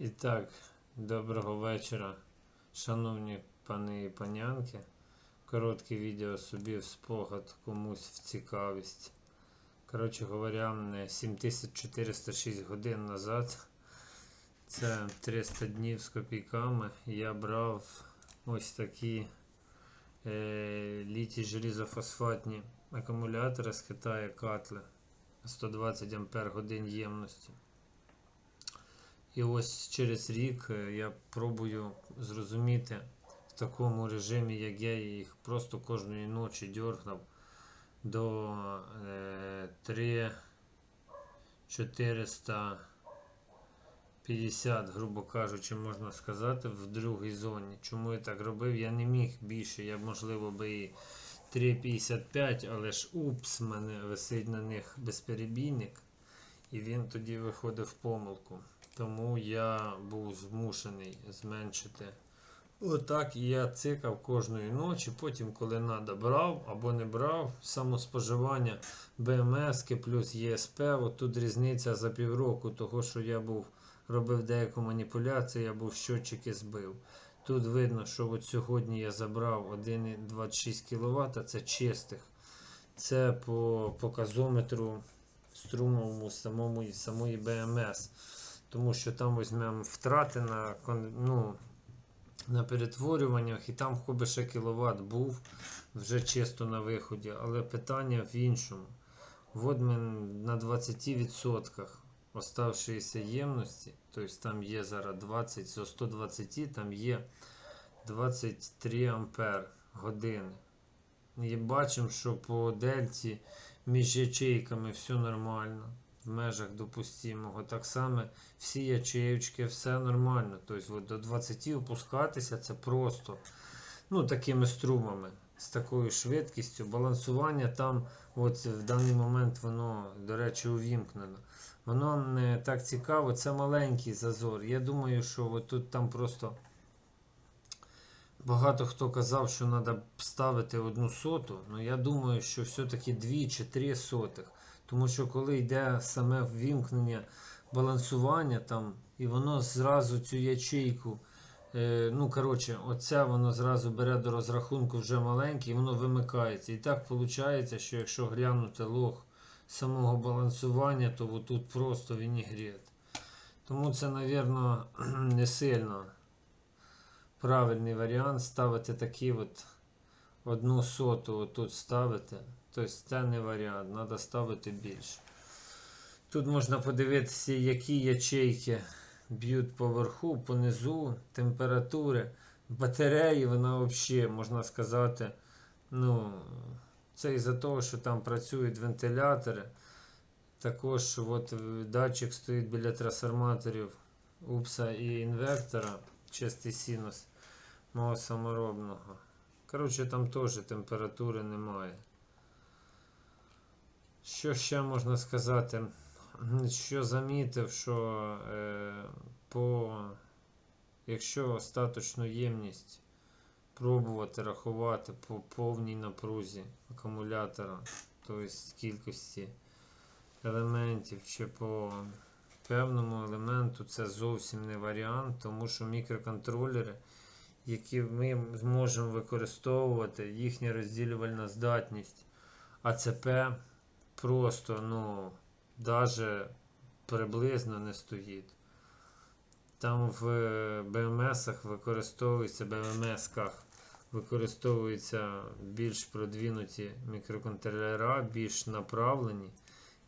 І так, доброго вечора, шановні пани і панянки. Коротке відео собі в спогад комусь в цікавість. Коротше говоря, мене 7406 годин назад, це 300 днів з копійками, я брав ось такі е, літій желізофосфатні акумулятори з Китаю Катли 120 Ампер годин ємності. І ось через рік е, я пробую зрозуміти в такому режимі, як я їх просто кожної ночі дьоргнув до е, 3 450, грубо кажучи, можна сказати, в другій зоні. Чому я так робив? Я не міг більше, я можливо би і 3,55, але ж упс, мене висить на них безперебійник, і він тоді виходив в помилку. Тому я був змушений зменшити. Отак і я цикав кожної ночі, потім, коли треба, брав або не брав, самоспоживання БМС плюс ЄСП. От тут різниця за півроку, того, що я був робив деяку маніпуляцію, я був щотчики збив. Тут видно, що от сьогодні я забрав 1,26 кВт, це чистих. Це по показометру струмовому самому, самої БМС. Тому що там візьмемо втрати на, ну, на перетворюваннях, і там хоч би ще кіловат був вже чисто на виході. Але питання в іншому. От ми на 20% оставшоїся ємності, тобто там є зараз 20, зо 120, там є 23 ампер години. І бачимо, що по дельті між ячейками все нормально, в межах допустимого. Так само всі ячеючки, все нормально. Тобто до 20 опускатися це просто ну, такими струмами, з такою швидкістю. Балансування там, от в даний момент, воно, до речі, увімкнено. Воно не так цікаво, це маленький зазор. Я думаю, що от тут там просто. Багато хто казав, що треба ставити одну соту, але я думаю, що все-таки дві чи три сотих. Тому що коли йде саме ввімкнення балансування, там, і воно зразу цю ячейку, е, ну коротше, оця воно зразу бере до розрахунку вже маленький, і воно вимикається. І так виходить, що якщо глянути лог самого балансування, то отут просто вінігрет. Тому це, мабуть, не сильно правильний варіант ставити такий от одну соту отут ставити. Тобто це не варіант, треба ставити більше. Тут можна подивитися, які ячейки б'ють поверху, понизу, температури. Батареї, вона взагалі, можна сказати, ну, це із-за того, що там працюють вентилятори. Також от, датчик стоїть біля трансформаторів упса і інвертора, чистий синус мого саморобного. Коротше, там теж температури немає. Що ще можна сказати? Що замітив, що е, по, якщо остаточну ємність пробувати рахувати по повній напрузі акумулятора, тобто кількості елементів чи по певному елементу, це зовсім не варіант, тому що мікроконтролери які ми зможемо використовувати, їхня розділювальна здатність АЦП просто, ну, даже приблизно не стоїть. Там в БМСах використовується, БМСках використовуються більш продвинуті мікроконтролера, більш направлені.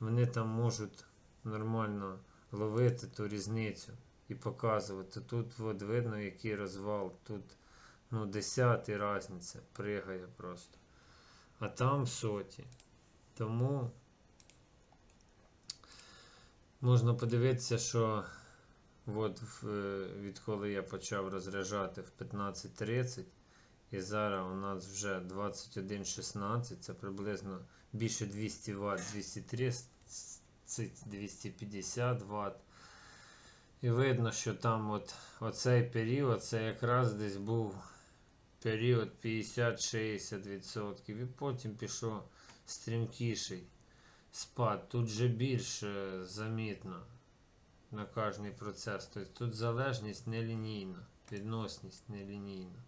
Вони там можуть нормально ловити ту різницю і показувати. Тут от видно, який розвал. Тут ну, десятий різниця пригає просто. А там соті. Тому можна подивитися, що от в, відколи я почав розряджати в 15.30, і зараз у нас вже 21.16, це приблизно більше 200 Вт, 230, 250 Вт. І видно, що там от оцей період, це якраз десь був період 50-60%. І потім пішов стрімкіший спад. Тут же більш е, замітно. на кожний процес. Тобто тут залежність нелінійна, відносність нелінійна.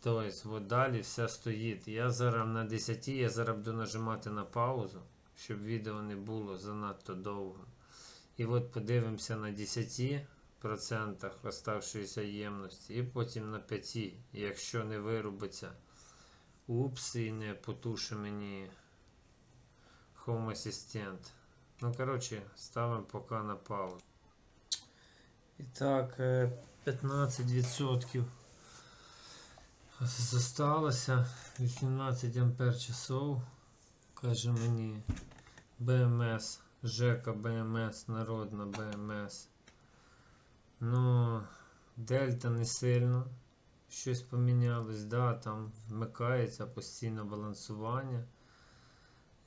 Тобто, от далі все стоїть. Я зараз на 10, я зараз буду нажимати на паузу, щоб відео не було занадто довго. І от подивимося на 10% оставшоїся ємності, і потім на 5, І якщо не вирубиться упс і не потуше мені Home Assistant. Ну, коротше, ставимо поки на паузу. І так, е, 15% зосталося 18 ампер часов. Каже мені БМС, ЖЕКа БМС, народна БМС. Ну, Дельта не сильно. Щось помінялось, да, там вмикається постійно балансування.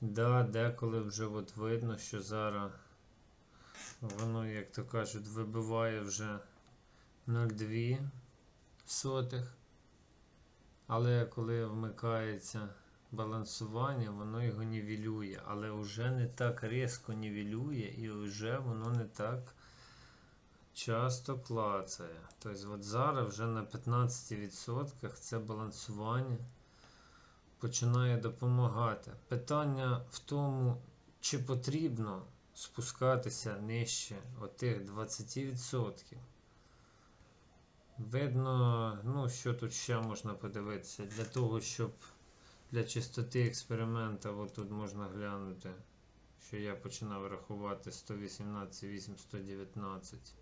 Да, деколи вже от видно, що зараз воно, як то кажуть, вибиває вже 0,2 сотих. Але коли вмикається балансування, воно його нівелює. Але вже не так різко нівелює і вже воно не так часто клацає. Тобто от зараз вже на 15% це балансування починає допомагати. Питання в тому, чи потрібно спускатися нижче отих 20%. Видно, ну, що тут ще можна подивитися. Для того, щоб для чистоти експеримента, от тут можна глянути, що я починав рахувати 118, 8, 119.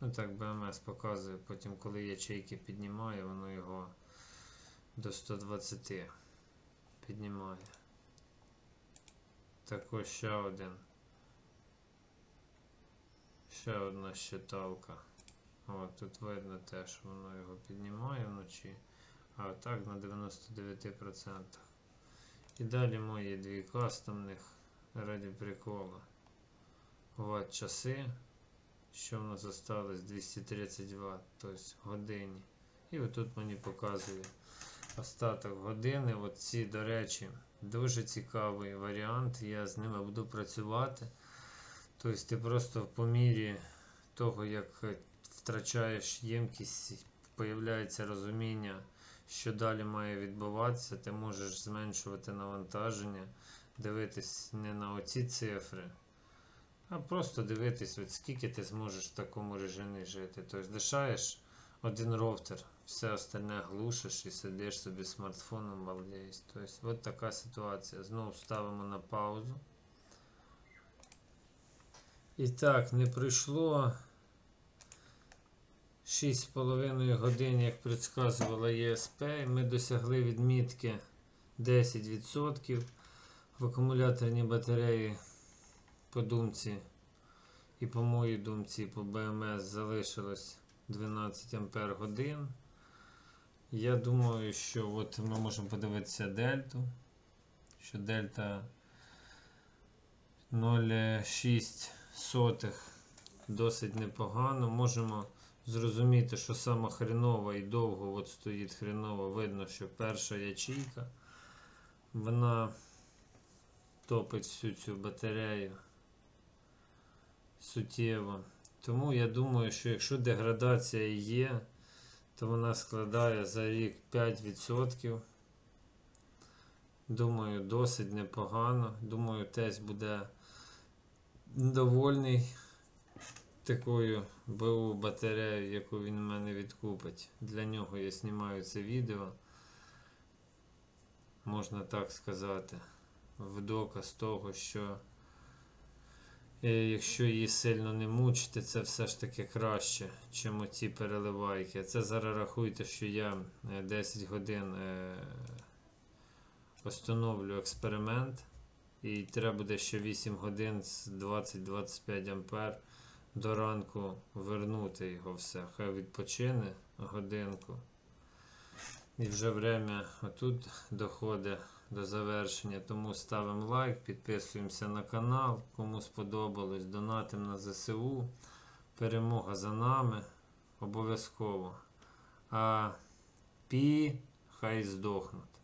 Ну так, БМС показує, потім, коли ячейки піднімає, воно його до 120 піднімає. Також ще один. Ще одна щиталка. От, тут видно теж, воно його піднімає вночі. А так на 99%. І далі мої дві кастомних раді прикола. От часи, що в нас 230 Вт, тобто годині. І отут мені показує остаток години. От ці, до речі, дуже цікавий варіант. Я з ними буду працювати. Тобто ти просто по мірі того, як втрачаєш ємкість, появляється розуміння, що далі має відбуватися, ти можеш зменшувати навантаження, дивитись не на оці цифри, а просто дивитись, от скільки ти зможеш в такому режимі жити. Тобто лишаєш один роутер, все остальне глушиш і сидиш собі смартфоном балдеєш. Тобто, от така ситуація. Знову ставимо на паузу. І так, не пройшло 6,5 годин, як предсказувала ЄСП, ми досягли відмітки 10%. В акумуляторній батареї по думці і по моїй думці, по БМС залишилось 12 Ампер годин. Я думаю, що от ми можемо подивитися дельту, що дельта 0,6 сотих досить непогано. Можемо зрозуміти, що саме хренова і довго от стоїть хреново. Видно, що перша ячейка, вона топить всю цю батарею суттєво. Тому я думаю, що якщо деградація є, то вона складає за рік 5%. Думаю, досить непогано. Думаю, тесть буде довольний такою БУ батареєю, яку він в мене відкупить. Для нього я знімаю це відео. Можна так сказати, в доказ того, що якщо її сильно не мучити, це все ж таки краще, чим оці переливайки. Це зараз рахуйте, що я е, 10 годин е, постановлю експеримент. І треба буде ще 8 годин з 20-25 ампер до ранку вернути його все. Хай відпочине годинку. І вже время отут доходить до завершення. Тому ставимо лайк, підписуємося на канал. Кому сподобалось, донатимо на ЗСУ. Перемога за нами. Обов'язково. А пі хай здохнуть.